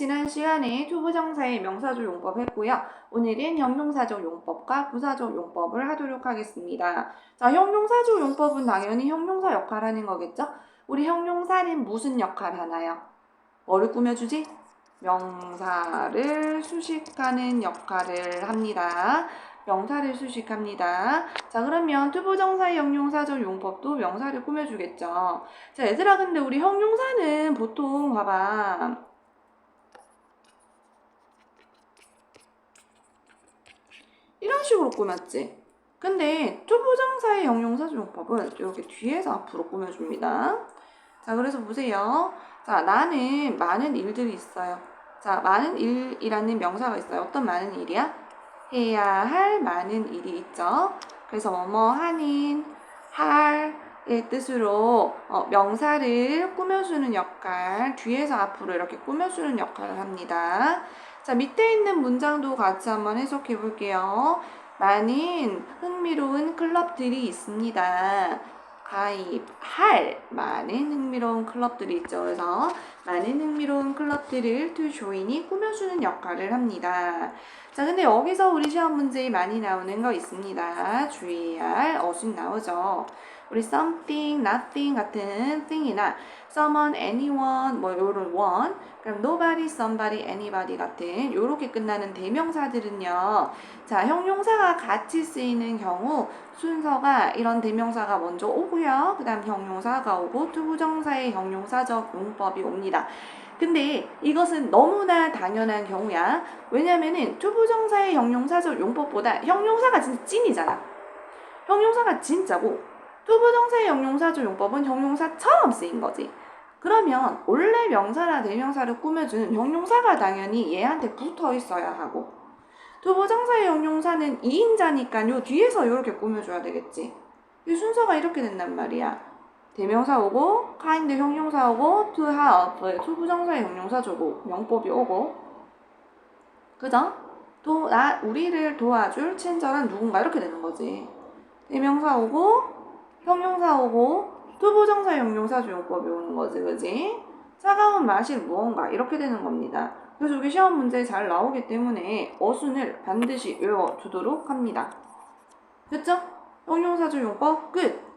지난 시간에 투부정사의 명사조 용법 했고요. 오늘은 형용사조 용법과 부사조 용법을 하도록 하겠습니다. 자, 형용사조 용법은 당연히 형용사 역할 하는 거겠죠? 우리 형용사는 무슨 역할 하나요? 뭐를 꾸며주지? 명사를 수식하는 역할을 합니다. 명사를 수식합니다. 자, 그러면 투부정사의 형용사조 용법도 명사를 꾸며주겠죠. 자, 얘들아, 근데 우리 형용사는 보통 봐봐. 이런 식으로 꾸몄지. 근데 투부정사의 형용사 조 용법은 이렇게 뒤에서 앞으로 꾸며줍니다. 자, 그래서 보세요. 자, 나는 많은 일들이 있어요. 자, 많은 일이라는 명사가 있어요. 어떤 많은 일이야? 해야 할 많은 일이 있죠. 그래서 뭐뭐 하는 할의 뜻으로 어, 명사를 꾸며주는 역할, 뒤에서 앞으로 이렇게 꾸며주는 역할을 합니다. 자, 밑에 있는 문장도 같이 한번 해석해 볼게요. 많은 흥미로운 클럽들이 있습니다. 가입할 많은 흥미로운 클럽들이 있죠. 그래서 많은 흥미로운 클럽들을 to join이 꾸며주는 역할을 합니다. 자, 근데 여기서 우리 시험 문제에 많이 나오는 거 있습니다. 주의할 어순 나오죠. 우리 something, nothing 같은 thing이나 someone, anyone, 뭐 요런 one, 그럼 nobody, somebody, anybody 같은 요렇게 끝나는 대명사들은요. 자, 형용사가 같이 쓰이는 경우 순서가 이런 대명사가 먼저 오고요. 그 다음 형용사가 오고 투부정사의 형용사적 용법이 옵니다. 근데 이것은 너무나 당연한 경우야. 왜냐면은 투부정사의 형용사적 용법보다 형용사가 진짜 찐이잖아. 형용사가 진짜고 투부정사의 형용사적 용법은 형용사처럼 쓰인 거지. 그러면 원래 명사나 대명사를 꾸며주는 형용사가 당연히 얘한테 붙어 있어야 하고 투부정사의 형용사는 2인자니까 요 뒤에서 이렇게 꾸며줘야 되겠지. 이 순서가 이렇게 된단 말이야. 대명사 오고 kind 형용사 오고 help 투부정사의 형용사 조고 명법이 오고 그죠? 도, 나, 우리를 도와줄 친절한 누군가 이렇게 되는 거지. 대명사 오고 형용사 오고 투부정사 형용사조 용법이 오는 거지, 그지? 차가운 맛이 무언가 이렇게 되는 겁니다. 그래서 여기 시험 문제에 잘 나오기 때문에 어순을 반드시 외워두도록 합니다. 됐죠? 형용사조 용법 끝!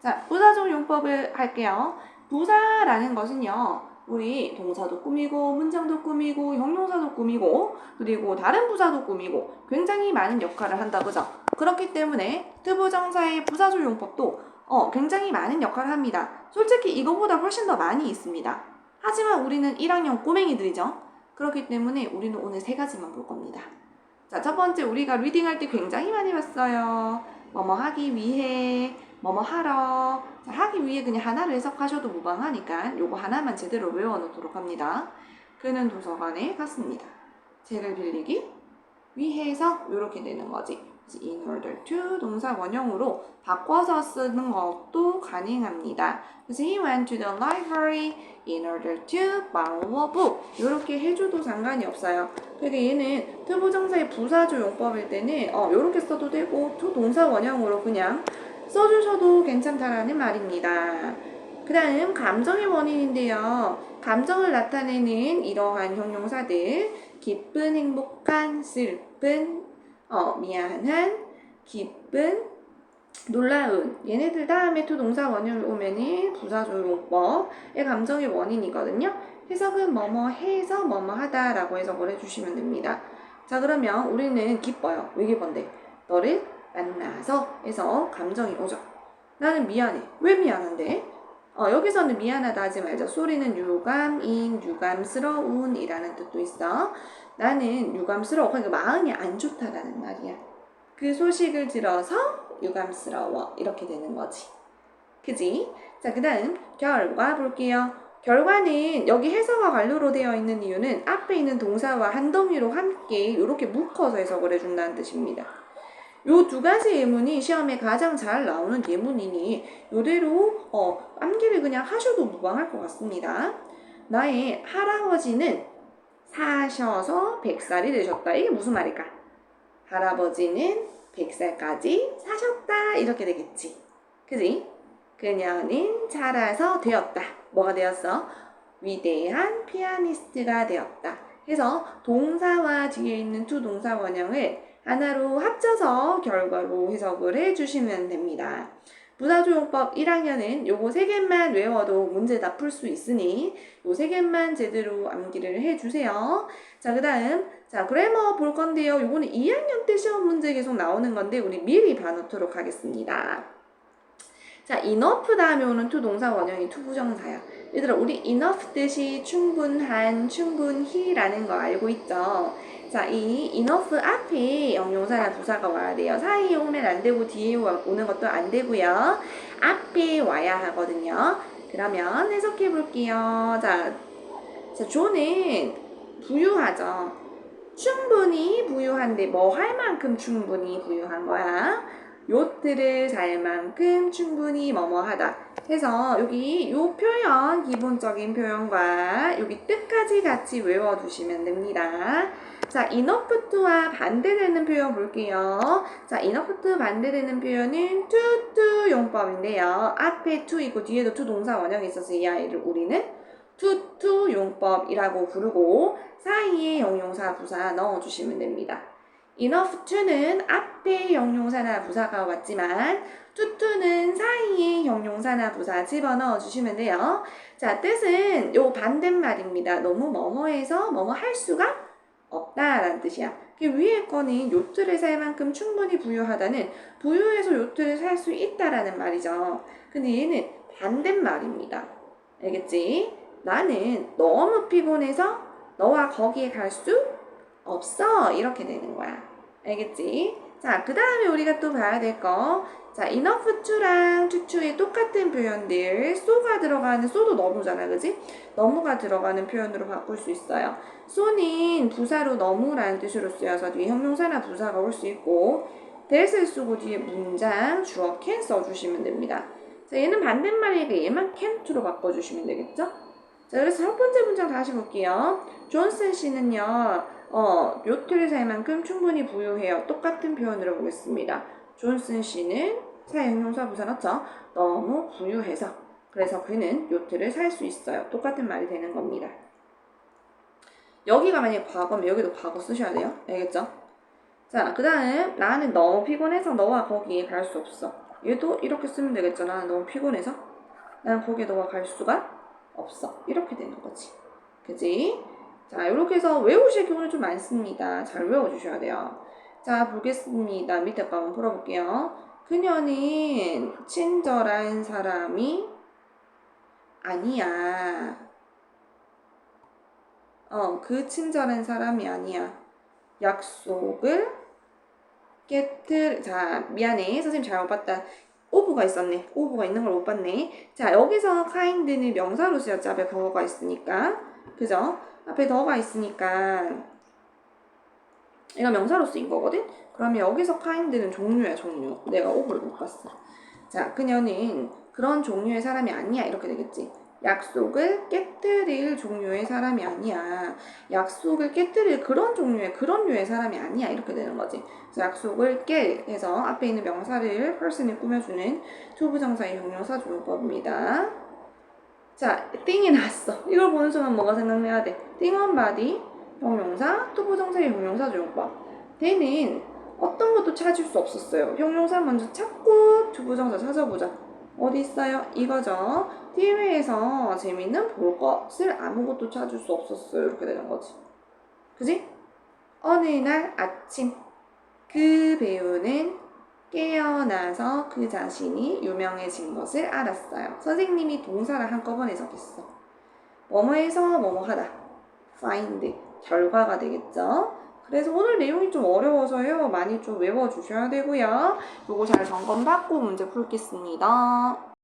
자, 부사조 용법을 할게요. 부사라는 것은요, 우리 동사도 꾸미고, 문장도 꾸미고, 형용사도 꾸미고, 그리고 다른 부사도 꾸미고, 굉장히 많은 역할을 한다, 그죠? 그렇기 때문에 투부정사의 부사조 용법도 어, 굉장히 많은 역할을 합니다. 솔직히 이거보다 훨씬 더 많이 있습니다. 하지만 우리는 1학년 꼬맹이들이죠. 그렇기 때문에 우리는 오늘 세 가지만 볼 겁니다. 자, 첫 번째 우리가 리딩할 때 굉장히 많이 봤어요. 뭐뭐 하기 위해, 뭐뭐 하러. 자, 하기 위해 그냥 하나를 해석하셔도 무방하니까 요거 하나만 제대로 외워 놓도록 합니다. 그는 도서관에 갔습니다. 책을 빌리기 위해서 이렇게 되는 거지. In order to 동사 원형으로 바꿔서 쓰는 것도 가능합니다. 그래서 he went to the library in order to borrow a book. 이렇게 해줘도 상관이 없어요. 그러니까 얘는 투부정사의 부사조 용법일 때는 어, 이렇게 써도 되고 to 동사 원형으로 그냥 써주셔도 괜찮다라는 말입니다. 그 다음 감정의 원인인데요. 감정을 나타내는 이러한 형용사들 기쁜, 행복한, 슬픈, 어, 미안한, 기쁜, 놀라운 얘네들 다음에 또 동사 원형이 오면은 부사조용법의 감정의 원인이거든요. 해석은 뭐뭐 해서 뭐뭐 하다라고 해석을 해주시면 됩니다. 자 그러면 우리는 기뻐요. 왜 기쁜데? 너를 만나서 해서 감정이 오죠. 나는 미안해. 왜 미안한데? 어, 여기서는 미안하다 하지 말자. 소리는 유감인, 유감스러운 이라는 뜻도 있어. 나는 유감스러워. 그러니까 마음이 안 좋다라는 말이야. 그 소식을 들어서 유감스러워. 이렇게 되는 거지. 그지? 자, 그 다음 결과 볼게요. 결과는 여기 해석과 완료로 되어 있는 이유는 앞에 있는 동사와 한 덩이로 함께 이렇게 묶어서 해석을 해준다는 뜻입니다. 요 두 가지 예문이 시험에 가장 잘 나오는 예문이니 이대로 어, 암기를 그냥 하셔도 무방할 것 같습니다. 나의 할아버지는 사셔서 100살이 되셨다. 이게 무슨 말일까? 할아버지는 100살까지 사셨다. 이렇게 되겠지. 그지? 그녀는 자라서 되었다. 뭐가 되었어? 위대한 피아니스트가 되었다. 해서 동사와 뒤에 있는 to 동사 원형을 하나로 합쳐서 결과로 해석을 해주시면 됩니다. 부사조용법 1학년은 요거 세 개만 외워도 문제 다 풀 수 있으니 요세 개만 제대로 암기를 해주세요. 자, 그 다음, 자, 그래머 볼 건데요. 요거는 2학년 때 시험 문제 계속 나오는 건데, 우리 미리 봐놓도록 하겠습니다. 자, enough 다음에 오는 to 동사 원형이 to 부정사야. 얘들아, 우리 enough 뜻이 충분한, 충분히라는 거 알고 있죠? 자, 이 enough 앞에 영용사나 부사가 와야 돼요. 사이에 오면 안 되고 뒤에 와- 오는 것도 안 되고요. 앞에 와야 하거든요. 그러면 해석해 볼게요. 자, 자, 조는 부유하죠. 충분히 부유한데 뭐 할 만큼 충분히 부유한 거야. 요트를 살 만큼 충분히 뭐뭐하다. 해서 여기 요 표현 기본적인 표현과 여기 뜻까지 같이 외워두시면 됩니다. 자, to와 반대되는 표현 볼게요. 자, to 반대되는 표현은 to 용법인데요. 앞에 있고 뒤에도 to 동사 원형이 있어서 이 아이를 우리는 to 용법이라고 부르고 사이에 영용사 부사 넣어주시면 됩니다. enough to는 앞에 영용사나 부사가 왔지만 to to는 사이에 영용사나 부사 집어넣어 주시면 돼요. 자, 뜻은 요 반대말입니다. 너무 뭐뭐해서 뭐뭐 할 수가 없다라는 뜻이야. 그 위에 거는 요트를 살 만큼 충분히 부유하다는 부유해서 요트를 살 수 있다라는 말이죠. 근데 얘는 반대말입니다. 알겠지? 나는 너무 피곤해서 너와 거기에 갈 수 없어. 이렇게 되는 거야. 알겠지? 자, 그 다음에 우리가 또 봐야 될 거. 자, enough to랑 to to의 똑같은 표현들, so가 들어가는, so도 너무잖아, 그지? 너무가 들어가는 표현으로 바꿀 수 있어요. so는 부사로 너무라는 뜻으로 쓰여서 뒤에 형용사나 부사가 올 수 있고, that을 쓰고 뒤에 문장, 주어 can 써주시면 됩니다. 자, 얘는 반대말이니까 얘만 can to로 바꿔주시면 되겠죠? 자, 그래서 첫 번째 문장 다시 볼게요. 존슨 씨는요, 어, 요트를 살 만큼 충분히 부유해요. 똑같은 표현으로 보겠습니다. 존슨 씨는 사형용사 부사 넣죠? 너무 부유해서. 그래서 그는 요트를 살 수 있어요. 똑같은 말이 되는 겁니다. 여기가 만약에 과거면 여기도 과거 쓰셔야 돼요. 알겠죠? 자, 그 다음, 나는 너무 피곤해서 너와 거기에 갈 수 없어. 얘도 이렇게 쓰면 되겠죠. 나는 너무 피곤해서. 나는 거기에 너와 갈 수가 없어. 이렇게 되는 거지. 그지? 자, 이렇게 해서 외우실 경우는 좀 많습니다. 잘 외워주셔야 돼요. 자, 보겠습니다. 밑에 거 한번 풀어볼게요. 그녀는 친절한 사람이 아니야. 어, 그 친절한 사람이 아니야. 약속을 깨뜨, 자, 미안해. 선생님 잘못 봤다. 오브가 있었네. 오브가 있는 걸 못 봤네. 자, 여기서 kind는 명사로 쓰였죠. 앞에 더가 있으니까. 그죠? 앞에 더가 있으니까 얘가 명사로 쓰인 거거든? 그러면 여기서 kind는 종류야, 종류. 내가 오브를 못 봤어. 자, 그녀는 그런 종류의 사람이 아니야. 이렇게 되겠지. 약속을 깨뜨릴 종류의 사람이 아니야. 약속을 깨뜨릴 그런 종류의 그런 류의 사람이 아니야. 이렇게 되는 거지. 약속을 깨 해서 앞에 있는 명사를 person이 꾸며주는 투부정사의 형용사 조용법입니다. 자, 띵이 났어. 이걸 보는 순간 뭐가 생각나야 돼? 띵원 바디 형용사, 투부정사의 형용사 조용법. 걔는 어떤 것도 찾을 수 없었어요. 형용사 먼저 찾고 투부정사 찾아보자. 어디 있어요? 이거죠. TV에서 재밌는 볼 것을 아무것도 찾을 수 없었어요. 이렇게 되는 거지. 그지? 어느 날 아침 그 배우는 깨어나서 그 자신이 유명해진 것을 알았어요. 선생님이 동사를 한꺼번에 적겠어. 뭐뭐해서 뭐뭐하다. find 결과가 되겠죠. 그래서 오늘 내용이 좀 어려워서요. 많이 좀 외워주셔야 되고요. 요거 잘 점검 받고 문제 풀겠습니다.